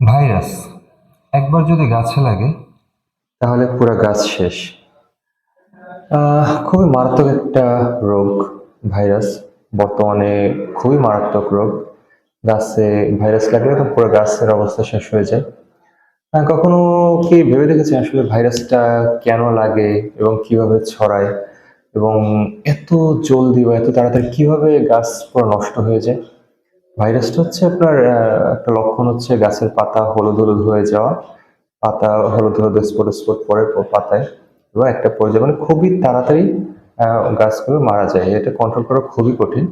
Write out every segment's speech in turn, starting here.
Virus. একবার যদি গাছে লাগে, তাহলে পুরো গাছ শেষ। খুবই মারাত্মক একটা রোগ, ভাইরাস। বর্তমানে খুবই মারাত্মক রোগ। গাছে ভাইরাস লাগলে তো পুরো গাছের অবস্থা শেষ হয়ে যায়। কখনো কি ভেবে দেখেছেন আসলে ভাইরাসটা কেন লাগে এবং কীভাবে ছড়ায়? এবং এত জলদি বা এত তাড়াতাড়ি কীভাবে গাছ পুরো নষ্ট হয়ে যায়? ভাইরাসটা হচ্ছে আপনার একটা লক্ষণ হচ্ছে গাছের পাতা হলুদ হলুদ হয়ে যাওয়া। পাতা হলুদ হলুদ স্পট স্পট পরে পাতায় এবং একটা পর্যায়ে মানে খুবই তাড়াতাড়ি গাছগুলো মারা যায়। এটা কন্ট্রোল করা খুবই কঠিন।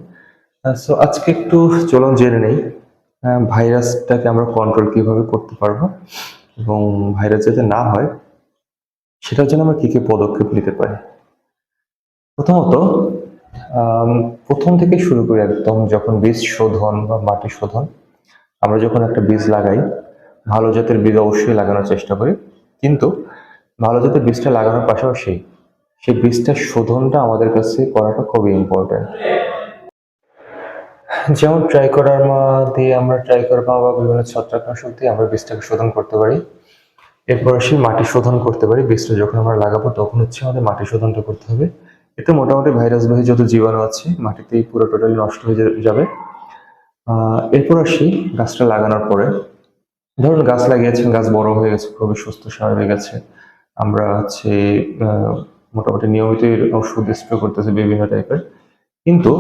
সো আজকে একটু চলুন জেনে নেই ভাইরাসটাকে আমরা কন্ট্রোল কীভাবে করতে পারব এবং ভাইরাস যাতে না হয়, সেটার জন্য আমরা কী কী পদক্ষেপ নিতে পারি? প্রথমত প্রথম থেকে শুরু করি একদম যখন বীজ শোধন বা মাটি শোধন, আমরা যখন একটা বীজ লাগাই, ভালো জাতের বীজ অবশ্যই লাগানোর চেষ্টা করি। কিন্তু ভালো জাতের বীজটা লাগানোর পাশাপাশি সেই বীজটা শোধনটা আমাদের কাছে করাটা খুবই ইম্পর্টেন্ট যেমন ট্রাইকোডার্মা দিয়ে আমরা ট্রাইকোডার্মা বা বিভিন্ন ছত্রাকনাশক দিয়ে আমরা বীজটাকে শোধন করতে পারি। এরপর সেই মাটি শোধন করতে পারি। বীজটা যখন আমরা লাগাবো, তখন হচ্ছে আমাদের মাটি শোধনটা করতে হবে। এতে মোটামুটি ভাইরাসবাহী যত জীবাণু আছে, মাটিতেই পুরো টোটালি নষ্ট হয়ে যাবে। এরপর আসি গাছটা লাগানোর পরে। ধরুন গাছ লাগিয়েছেন, গাছ বড় হয়ে গেছে, খুবই সুস্থ স্বাভাবিক আছে আমরা হচ্ছে মোটামুটি নিয়মিত ওষুধ স্প্রে করতেছি বিভিন্ন টাইপের কিন্তু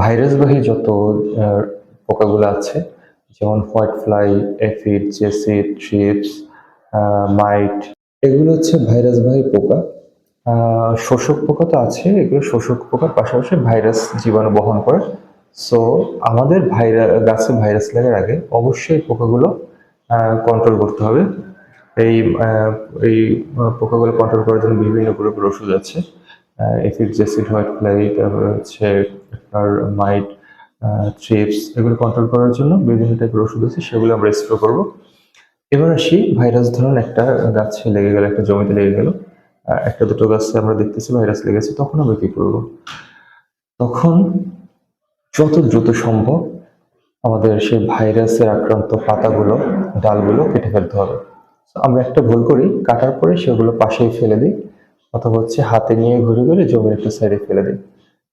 ভাইরাসবাহী যত পোকাগুলো আছে, যেমন white fly, aphid, jassid thrips mite, এগুলো হচ্ছে ভাইরাসবাহী পোকা। শোষক পোকা তো আছে, এগুলো শোষক পোকার পাশাপাশি ভাইরাস জীবাণু বহন করে। সো আমাদের ভাইরাস গাছে ভাইরাস লাগার আগে অবশ্যই পোকাগুলো কন্ট্রোল করতে হবে। এই এই পোকাগুলো কন্ট্রোল করার জন্য বিভিন্ন গ্রুপের ওষুধ আছে। এফিড, জেসিড, হোয়াইট ফ্লাই, তারপরে হচ্ছে আপনার মাইট ট্রিপস এগুলো কন্ট্রোল করার জন্য বিভিন্ন টাইপের ওষুধ আছে, সেগুলো আমরা স্প্রে করব। এবার আসি ভাইরাস ধরুন একটা গাছে লেগে গেল, একটা জমিতে লেগে গেল। একটা দুটো গাছে আমরা দেখতেছি, ভাইরাস লেগেছে, তখন আমরা কি করব? তখন যত দ্রুত সম্ভব আমাদের সেই ভাইরাসের আক্রান্ত পাতাগুলো, ডালগুলো কেটে ফেলতে হবে। আমরা একটা ভুল করি, কাটার পরে সেগুলো পাশেই ফেলে দিই, অথবা হচ্ছে হাতে নিয়ে ঘুরে ঘুরে জমির একটা সাইডে ফেলে দিই।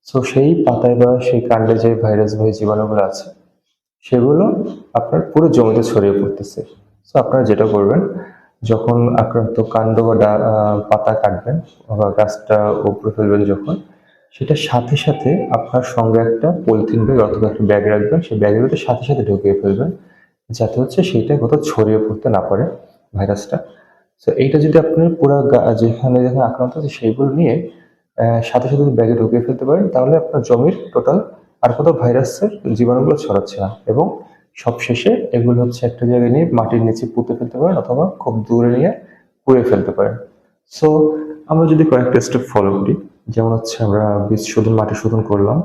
সো সেই পাতায় বা সেই কাণ্ডে যে ভাইরাস বা জীবাণুগুলো আছে, সেগুলো আপনার পুরো জমিতে ছড়িয়ে পড়তেছে। সো আপনারা যেটা করবেন যখন আক্রান্ত কাণ্ড বা পাতা কাটবেন বা গাছটা উপরে ফেলবেন যখন সেটা সাথে সাথে আপনার সঙ্গে একটা পলিথিন ব্যাগ অথবা একটা ব্যাগ রাখবেন। সেই ব্যাগের ভিতরে সাথে সাথে ঢুকিয়ে ফেলবেন, যাতে হচ্ছে সেইটা কোথাও ছড়িয়ে পড়তে না পারে ভাইরাসটা। তো এইটা যদি আপনি পুরো যেখানে যেখানে আক্রান্ত আছে সেইগুলো নিয়ে সাথে সাথে ব্যাগে ঢুকিয়ে ফেলতে পারেন, তাহলে আপনার জমির টোটাল আর কোথাও ভাইরাসের জীবাণুগুলো ছড়াচ্ছে না এবং সবশেষে এগুলো হচ্ছে একটা জায়গায় নিয়ে মাটির নিচে পুঁতে ফেলতে পারেন অথবা খুব দূরে নিয়ে পুড়ে ফেলতে পারেন। সো আমরা যদি কয়েকটা স্টেপ ফলো করি, যেমন হচ্ছে আমরা বীজ শোধন, মাটি শোধন করলাম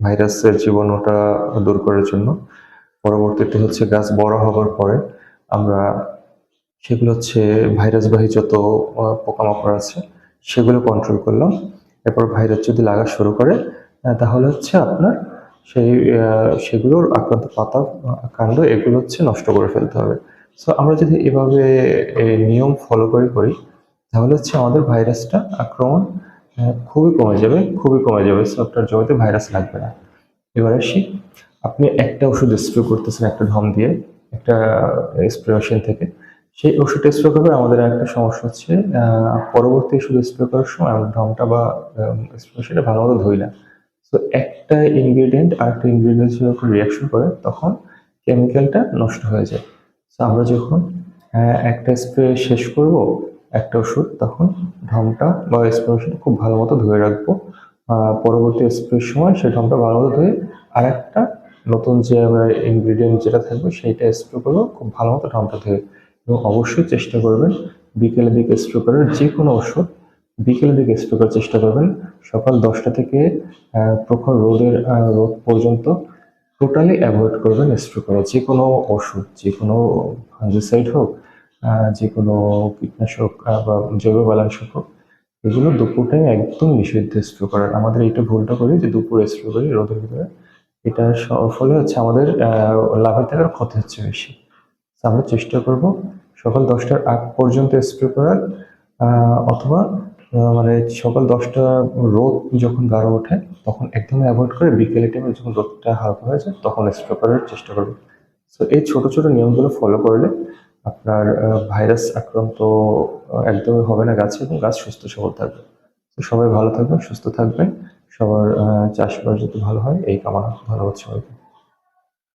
ভাইরাসের জীবাণুটা দূর করার জন্য। পরবর্তীতে হচ্ছে গাছ বড় হবার পরে আমরা সেগুলো হচ্ছে ভাইরাসবাহী যত পোকামাকড় আছে সেগুলো কন্ট্রোল করলাম। এরপর ভাইরাস যদি লাগা শুরু করে তাহলে হচ্ছে আপনার সেই সেগুলোর আক্রান্ত পাতা কাণ্ড, এগুলো হচ্ছে নষ্ট করে ফেলতে হবে। সো আমরা যদি এভাবে নিয়ম ফলো করে করি, তাহলে হচ্ছে আমাদের ভাইরাসটা আক্রমণ খুবই কমে যাবে, খুবই কমে যাবে। সো আপনার জমিতে ভাইরাস লাগবে না। এবার আসি, আপনি একটা ওষুধ স্প্রে করতেছেন, একটা ঢম দিয়ে, একটা স্প্রে মেশিন থেকে। সেই ওষুধটা স্প্রে করবে, আমাদের একটা সমস্যা হচ্ছে পরবর্তী ওষুধ স্প্রে করার সময় আমরা ঢমটা বা স্প্রে মেশিনটা ভালো মতো ধুই না। তো একটা ইনগ্রেডিয়েন্ট আর একটা ইনগ্রেডিয়েন্টের উপর রিয়াকশন করে তখন কেমিক্যালটা নষ্ট হয়ে যায়। তো আমরা যখন একটা স্প্রে শেষ করব, একটা ওষুধ, তখন ঢমটা বা স্প্রে মেশিনটা খুব ভালো মতো ধুয়ে রাখব। পরবর্তী স্প্রের সময় সেই ঢমটা ভালো মতো ধুয়ে আর একটা নতুন যে আমরা ইনগ্রেডিয়েন্ট যেটা থাকবে, সেইটা স্প্রে করব, খুব ভালো মতো ঢমটা ধুয়ে। এবং অবশ্যই চেষ্টা করবেন বিকেলের দিকে স্প্রে করার যে কোনো ওষুধ বিকেলের দিকে স্প্রে করার চেষ্টা করবেন। সকাল দশটা থেকে প্রখর রোদের রোদ পর্যন্ত টোটালি অ্যাভয়েড করবেন স্প্রে করা। যে কোনো ওষুধ, যে কোনো ফাঙ্গিসাইড হোক যে কোনো কীটনাশক বা জৈব বালাংশক হোক, এগুলো দুপুরটাই একদম নিষিদ্ধ স্প্রে করার। আমাদের এইটা ভুলটা করি যে দুপুরে স্প্রে করি রোদের ভিতরে। এটার স- ফলে হচ্ছে আমাদের লাভের থেকে ক্ষতি হচ্ছে বেশি। আমরা চেষ্টা করব সকাল দশটার আগ পর্যন্ত স্প্রে করার অথবা মানে সকাল দশটা রোদ যখন গাঢ় ওঠে, তখন একদমই অ্যাভয়েড করে বিকেলে টাইমে যখন রোদটা হালকা হয়ে যায়, তখন স্প্রে করার চেষ্টা করব সো এই ছোট ছোট নিয়মগুলো ফলো করলে আপনার ভাইরাস আক্রান্ত একদমই হবে না গাছে এবং গাছ সুস্থ সবল থাকবে। তো সবাই ভালো থাকবেন, সুস্থ থাকবেন। সবার চাষবাস যাতে ভালো হয়, এই কামনা। ধন্যবাদ সবাইকে।